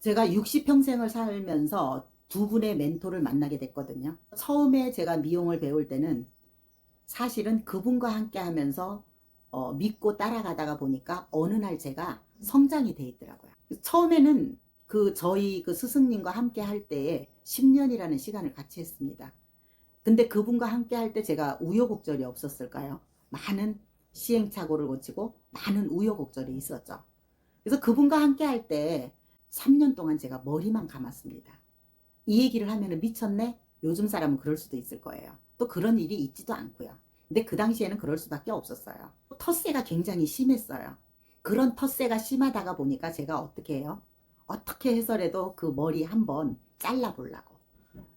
제가 60평생을 살면서 두 분의 멘토를 만나게 됐거든요. 처음에 제가 미용을 배울 때는 사실은 그분과 함께 하면서 어, 믿고 따라가다가 보니까 어느 날 제가 성장이 돼 있더라고요. 처음에는 그 저희 그 스승님과 함께 할 때에 10년이라는 시간을 같이 했습니다. 근데 그분과 함께 할 때 제가 우여곡절이 없었을까요? 많은 시행착오를 거치고 많은 우여곡절이 있었죠. 그래서 그분과 함께 할 때 3년 동안 제가 머리만 감았습니다. 이 얘기를 하면 미쳤네? 요즘 사람은 그럴 수도 있을 거예요. 또 그런 일이 있지도 않고요. 근데 그 당시에는 그럴 수밖에 없었어요. 텃세가 굉장히 심했어요. 그런 텃세가 심하다가 보니까 제가 어떻게 해요? 어떻게 해서라도 그 머리 한번 잘라보려고.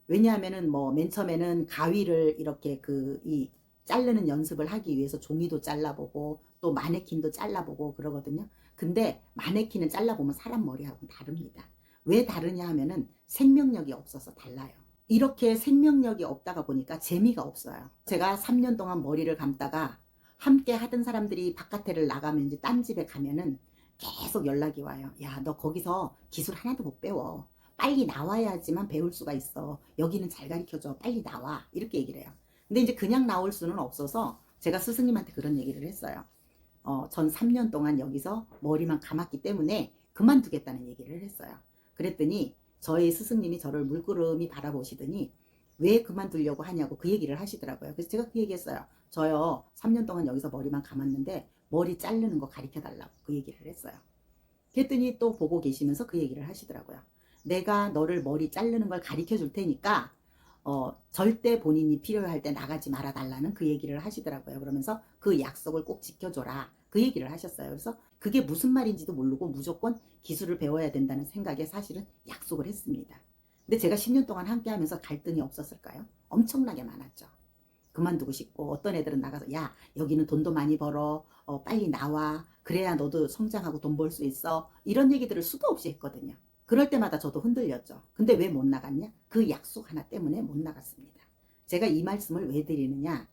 왜냐하면은 뭐 맨 처음에는 가위를 이렇게 그 이 자르는 연습을 하기 위해서 종이도 잘라보고 또 마네킹도 잘라보고 그러거든요. 근데 마네킹은 잘라보면 사람 머리하고는 다릅니다. 왜 다르냐 하면은 생명력이 없어서 달라요. 이렇게 생명력이 없다가 보니까 재미가 없어요. 제가 3년 동안 머리를 감다가 함께 하던 사람들이 바깥에를 나가면 이제 딴 집에 가면은 계속 연락이 와요. 야, 너 거기서 기술 하나도 못 배워. 빨리 나와야지만 배울 수가 있어. 여기는 잘 가르쳐줘. 빨리 나와. 이렇게 얘기를 해요. 근데 이제 그냥 나올 수는 없어서 제가 스승님한테 그런 얘기를 했어요. 어, 전 3년 동안 여기서 머리만 감았기 때문에 그만두겠다는 얘기를 했어요. 그랬더니 저희 스승님이 저를 물끄러미 바라보시더니 왜 그만두려고 하냐고 그 얘기를 하시더라고요. 그래서 제가 그 얘기했어요. 저요 3년 동안 여기서 머리만 감았는데 머리 자르는 거 가르쳐 달라고 그 얘기를 했어요. 그랬더니 또 보고 계시면서 그 얘기를 하시더라고요. 내가 너를 머리 자르는 걸 가르쳐 줄 테니까 어, 절대 본인이 필요할 때 나가지 말아 달라는 그 얘기를 하시더라고요. 그러면서 그 약속을 꼭 지켜줘라. 그 얘기를 하셨어요. 그래서 그게 무슨 말인지도 모르고 무조건 기술을 배워야 된다는 생각에 사실은 약속을 했습니다. 근데 제가 10년 동안 함께 하면서 갈등이 없었을까요? 엄청나게 많았죠. 그만두고 싶고 어떤 애들은 나가서 야 여기는 돈도 많이 벌어 어, 빨리 나와 그래야 너도 성장하고 돈 벌 수 있어 이런 얘기들을 수도 없이 했거든요. 그럴 때마다 저도 흔들렸죠. 근데 왜 못 나갔냐? 그 약속 하나 때문에 못 나갔습니다. 제가 이 말씀을 왜 드리느냐?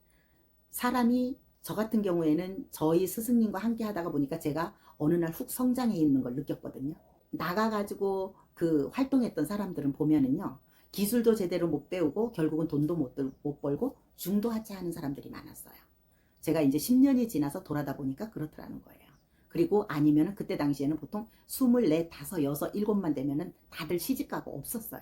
사람이 저 같은 경우에는 저희 스승님과 함께 하다가 보니까 제가 어느 날 훅 성장해 있는 걸 느꼈거든요. 나가가지고 그 활동했던 사람들은 보면은요. 기술도 제대로 못 배우고 결국은 돈도 못, 들- 못 벌고 중도 하차하는 사람들이 많았어요. 제가 이제 10년이 지나서 돌아다 보니까 그렇더라는 거예요. 그리고 아니면은 그때 당시에는 보통 24, 5, 6, 7만 되면은 다들 시집가고 없었어요.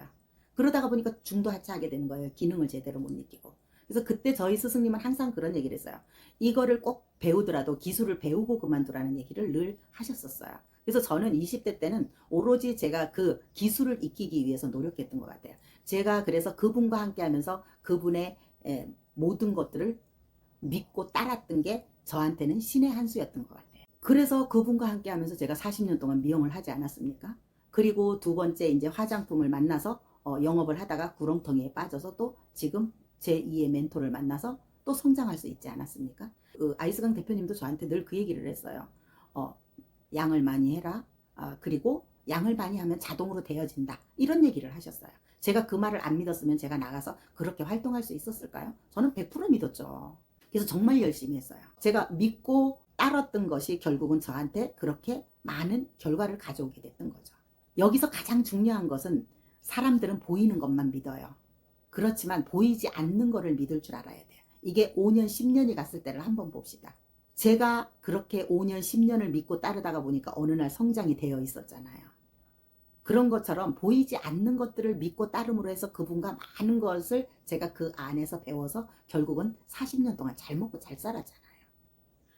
그러다가 보니까 중도하차하게 되는 거예요. 기능을 제대로 못 느끼고. 그래서 그때 저희 스승님은 항상 그런 얘기를 했어요. 이거를 꼭 배우더라도 기술을 배우고 그만두라는 얘기를 늘 하셨었어요. 그래서 저는 20대 때는 오로지 제가 그 기술을 익히기 위해서 노력했던 것 같아요. 제가 그래서 그분과 함께 하면서 그분의 에, 모든 것들을 믿고 따랐던 게 저한테는 신의 한 수였던 것 같아요. 그래서 그분과 함께 하면서 제가 40년 동안 미용을 하지 않았습니까? 그리고 두 번째 이제 화장품을 만나서 어, 영업을 하다가 구렁텅이에 빠져서 또 지금 제2의 멘토를 만나서 또 성장할 수 있지 않았습니까? 그 아이스강 대표님도 저한테 늘 그 얘기를 했어요. 어, 양을 많이 해라. 아, 그리고 양을 많이 하면 자동으로 되어진다. 이런 얘기를 하셨어요. 제가 그 말을 안 믿었으면 제가 나가서 그렇게 활동할 수 있었을까요? 저는 100% 믿었죠. 그래서 정말 열심히 했어요. 제가 믿고 따랐던 것이 결국은 저한테 그렇게 많은 결과를 가져오게 됐던 거죠. 여기서 가장 중요한 것은 사람들은 보이는 것만 믿어요. 그렇지만 보이지 않는 거를 믿을 줄 알아야 돼요. 이게 5년, 10년이 갔을 때를 한번 봅시다. 제가 그렇게 5년, 10년을 믿고 따르다가 보니까 어느 날 성장이 되어 있었잖아요. 그런 것처럼 보이지 않는 것들을 믿고 따름으로 해서 그분과 많은 것을 제가 그 안에서 배워서 결국은 40년 동안 잘 먹고 잘 살았잖아요.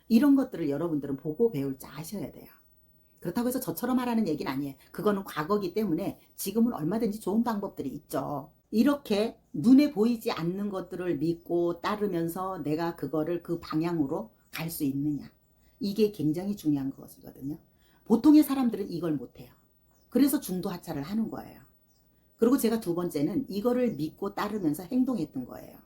이런 것들을 여러분들은 보고 배울 줄 아셔야 돼요. 그렇다고 해서 저처럼 하라는 얘기는 아니에요. 그거는 과거기 때문에 지금은 얼마든지 좋은 방법들이 있죠. 이렇게 눈에 보이지 않는 것들을 믿고 따르면서 내가 그거를 그 방향으로 갈 수 있느냐. 이게 굉장히 중요한 것이거든요. 보통의 사람들은 이걸 못해요. 그래서 중도 하차를 하는 거예요. 그리고 제가 두 번째는 이거를 믿고 따르면서 행동했던 거예요.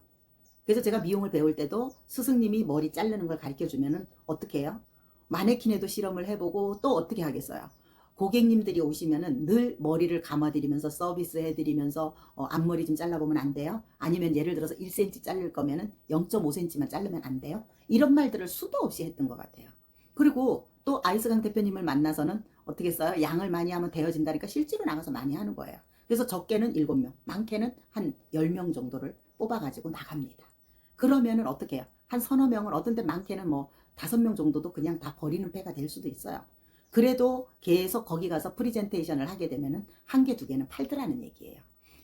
그래서 제가 미용을 배울 때도 스승님이 머리 자르는 걸 가르쳐 주면은 어떻게 해요? 마네킹에도 실험을 해보고 또 어떻게 하겠어요? 고객님들이 오시면은 늘 머리를 감아드리면서 서비스 해드리면서 어, 앞머리 좀 잘라보면 안 돼요? 아니면 예를 들어서 1cm 자를 거면은 0.5cm만 자르면 안 돼요? 이런 말들을 수도 없이 했던 것 같아요. 그리고 또 아이스강 대표님을 만나서는 어떻게 써요? 양을 많이 하면 되어진다니까 실제로 나가서 많이 하는 거예요. 그래서 적게는 7명, 많게는 한 10명 정도를 뽑아가지고 나갑니다. 그러면은 어떻게 해요? 한 서너 명은 어떤 때 많게는 뭐 다섯 명 정도도 그냥 다 버리는 패가 될 수도 있어요. 그래도 계속 거기 가서 프리젠테이션을 하게 되면은 한 개, 두 개는 팔더라는 얘기예요.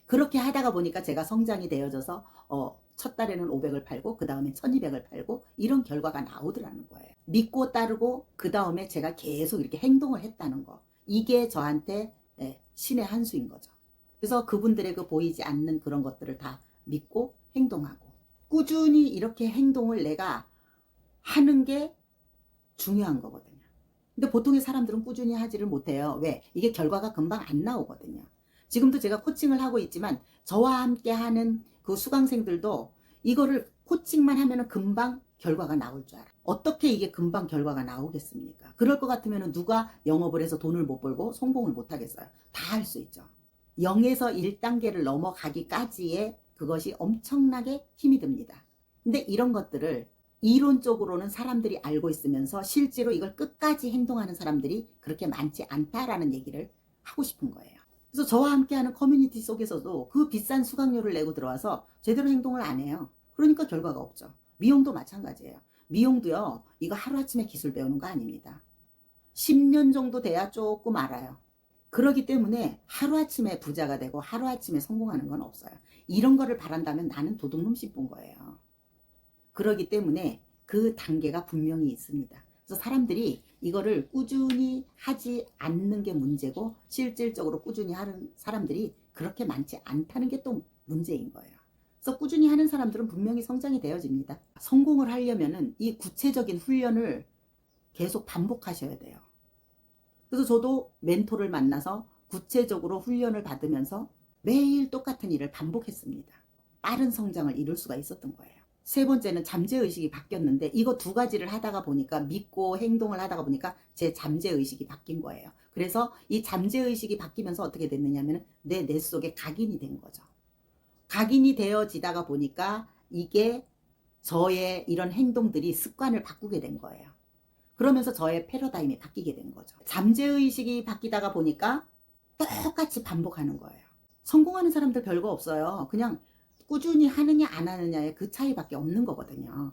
그렇게 하다가 보니까 제가 성장이 되어져서 어, 첫 달에는 500을 팔고 그 다음에 1200을 팔고 이런 결과가 나오더라는 거예요. 믿고 따르고 그 다음에 제가 계속 이렇게 행동을 했다는 거. 이게 저한테 예, 신의 한 수인 거죠. 그래서 그분들의 그 보이지 않는 그런 것들을 다 믿고 행동하고 꾸준히 이렇게 행동을 내가 하는 게 중요한 거거든요. 근데 보통의 사람들은 꾸준히 하지를 못해요. 왜? 이게 결과가 금방 안 나오거든요. 지금도 제가 코칭을 하고 있지만 저와 함께 하는 그 수강생들도 이거를 코칭만 하면은 금방 결과가 나올 줄 알아. 어떻게 이게 금방 결과가 나오겠습니까? 그럴 것 같으면 누가 영업을 해서 돈을 못 벌고 성공을 못 하겠어요? 다 할 수 있죠. 0에서 1단계를 넘어가기까지의 그것이 엄청나게 힘이 듭니다. 근데 이런 것들을 이론적으로는 사람들이 알고 있으면서 실제로 이걸 끝까지 행동하는 사람들이 그렇게 많지 않다라는 얘기를 하고 싶은 거예요. 그래서 저와 함께하는 커뮤니티 속에서도 그 비싼 수강료를 내고 들어와서 제대로 행동을 안 해요. 그러니까 결과가 없죠. 미용도 마찬가지예요. 미용도요, 이거 하루아침에 기술 배우는 거 아닙니다. 10년 정도 돼야 조금 알아요. 그러기 때문에 하루아침에 부자가 되고 하루아침에 성공하는 건 없어요. 이런 거를 바란다면 나는 도둑놈 씹은 거예요. 그러기 때문에 그 단계가 분명히 있습니다. 그래서 사람들이 이거를 꾸준히 하지 않는 게 문제고 실질적으로 꾸준히 하는 사람들이 그렇게 많지 않다는 게 또 문제인 거예요. 그래서 꾸준히 하는 사람들은 분명히 성장이 되어집니다. 성공을 하려면은 이 구체적인 훈련을 계속 반복하셔야 돼요. 그래서 저도 멘토를 만나서 구체적으로 훈련을 받으면서 매일 똑같은 일을 반복했습니다. 빠른 성장을 이룰 수가 있었던 거예요. 세 번째는 잠재의식이 바뀌었는데 이거 두 가지를 하다가 보니까 믿고 행동을 하다가 보니까 제 잠재의식이 바뀐 거예요. 그래서 이 잠재의식이 바뀌면서 어떻게 됐느냐면 내 뇌 속에 각인이 된 거죠. 각인이 되어지다가 보니까 이게 저의 이런 행동들이 습관을 바꾸게 된 거예요. 그러면서 저의 패러다임이 바뀌게 된 거죠. 잠재의식이 바뀌다가 보니까 똑같이 반복하는 거예요. 성공하는 사람들 별거 없어요. 그냥 꾸준히 하느냐 안 하느냐의 그 차이밖에 없는 거거든요.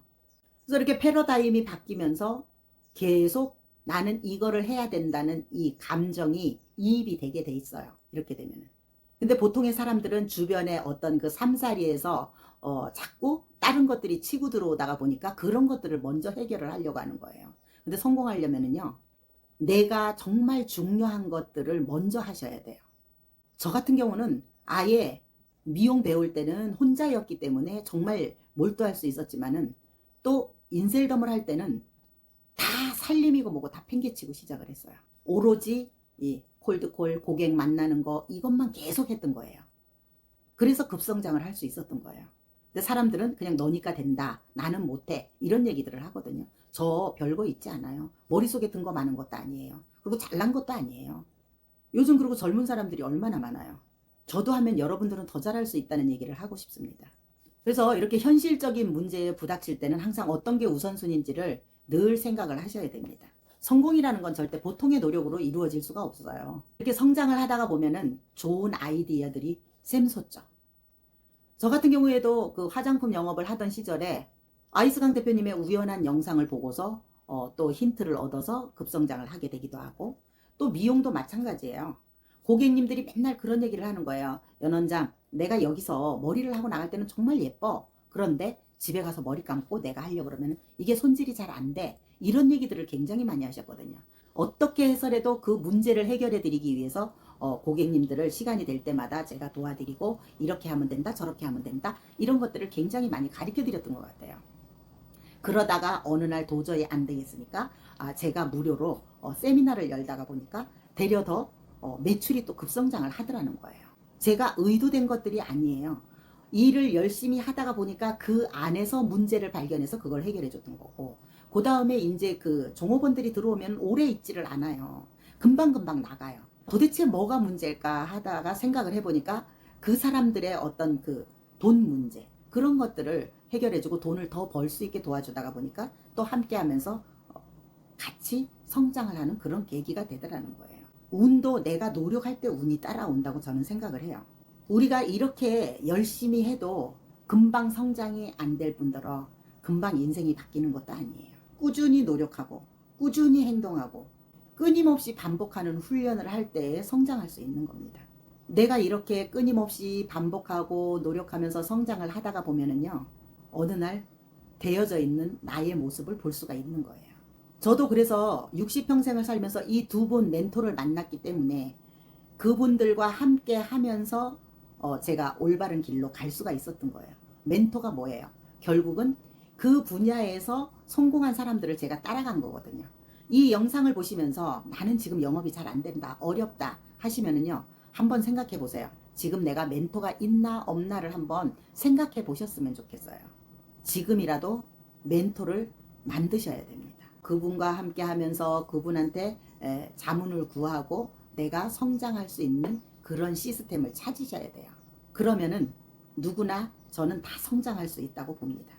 그래서 이렇게 패러다임이 바뀌면서 계속 나는 이거를 해야 된다는 이 감정이 이입이 되게 돼 있어요. 이렇게 되면은. 근데 보통의 사람들은 주변에 어떤 그 삼사리에서 어, 자꾸 다른 것들이 치고 들어오다가 보니까 그런 것들을 먼저 해결을 하려고 하는 거예요. 근데 성공하려면은요, 내가 정말 중요한 것들을 먼저 하셔야 돼요. 저 같은 경우는 아예 미용 배울 때는 혼자였기 때문에 정말 몰두할 수 있었지만은 또 인셀덤을 할 때는 다 살림이고 뭐고 다 팽개치고 시작을 했어요. 오로지 이 콜드콜 고객 만나는 거 이것만 계속 했던 거예요. 그래서 급성장을 할 수 있었던 거예요. 근데 사람들은 그냥 너니까 된다. 나는 못해. 이런 얘기들을 하거든요. 저 별거 있지 않아요. 머릿속에 든 거 많은 것도 아니에요. 그리고 잘난 것도 아니에요. 요즘 그리고 젊은 사람들이 얼마나 많아요. 저도 하면 여러분들은 더 잘할 수 있다는 얘기를 하고 싶습니다. 그래서 이렇게 현실적인 문제에 부닥칠 때는 항상 어떤 게 우선순위인지를 늘 생각을 하셔야 됩니다. 성공이라는 건 절대 보통의 노력으로 이루어질 수가 없어요. 이렇게 성장을 하다가 보면은 좋은 아이디어들이 샘솟죠. 저 같은 경우에도 그 화장품 영업을 하던 시절에 아이스강 대표님의 우연한 영상을 보고서 어, 또 힌트를 얻어서 급성장을 하게 되기도 하고 또 미용도 마찬가지예요. 고객님들이 맨날 그런 얘기를 하는 거예요. 연원장, 내가 여기서 머리를 하고 나갈 때는 정말 예뻐. 그런데 집에 가서 머리 감고 내가 하려고 그러면 이게 손질이 잘 안 돼. 이런 얘기들을 굉장히 많이 하셨거든요. 어떻게 해서라도 그 문제를 해결해 드리기 위해서 어, 고객님들을 시간이 될 때마다 제가 도와드리고 이렇게 하면 된다 저렇게 하면 된다 이런 것들을 굉장히 많이 가르쳐 드렸던 것 같아요. 그러다가 어느 날 도저히 안 되겠으니까 아, 제가 무료로 어, 세미나를 열다가 보니까 되려 더 어, 매출이 또 급성장을 하더라는 거예요. 제가 의도된 것들이 아니에요. 일을 열심히 하다가 보니까 그 안에서 문제를 발견해서 그걸 해결해 줬던 거고 그 다음에 이제 그 종업원들이 들어오면 오래 있지를 않아요. 금방금방 나가요. 도대체 뭐가 문제일까 하다가 생각을 해보니까 그 사람들의 어떤 그 돈 문제 그런 것들을 해결해주고 돈을 더 벌 수 있게 도와주다가 보니까 또 함께 하면서 어, 같이 성장을 하는 그런 계기가 되더라는 거예요. 운도 내가 노력할 때 운이 따라온다고 저는 생각을 해요. 우리가 이렇게 열심히 해도 금방 성장이 안 될 뿐더러 금방 인생이 바뀌는 것도 아니에요. 꾸준히 노력하고 꾸준히 행동하고 끊임없이 반복하는 훈련을 할때 성장할 수 있는 겁니다. 내가 이렇게 끊임없이 반복하고 노력하면서 성장을 하다가 보면은요, 어느 날 되어져 있는 나의 모습을 볼 수가 있는 거예요. 저도 그래서 60평생을 살면서 이 두 분 멘토를 만났기 때문에 그분들과 함께 하면서 어, 제가 올바른 길로 갈 수가 있었던 거예요. 멘토가 뭐예요? 결국은 그 분야에서 성공한 사람들을 제가 따라간 거거든요. 이 영상을 보시면서 나는 지금 영업이 잘 안 된다, 어렵다 하시면은요, 한번 생각해 보세요. 지금 내가 멘토가 있나 없나를 한번 생각해 보셨으면 좋겠어요. 지금이라도 멘토를 만드셔야 됩니다. 그분과 함께 하면서 그분한테 에, 자문을 구하고 내가 성장할 수 있는 그런 시스템을 찾으셔야 돼요. 그러면은 누구나 저는 다 성장할 수 있다고 봅니다.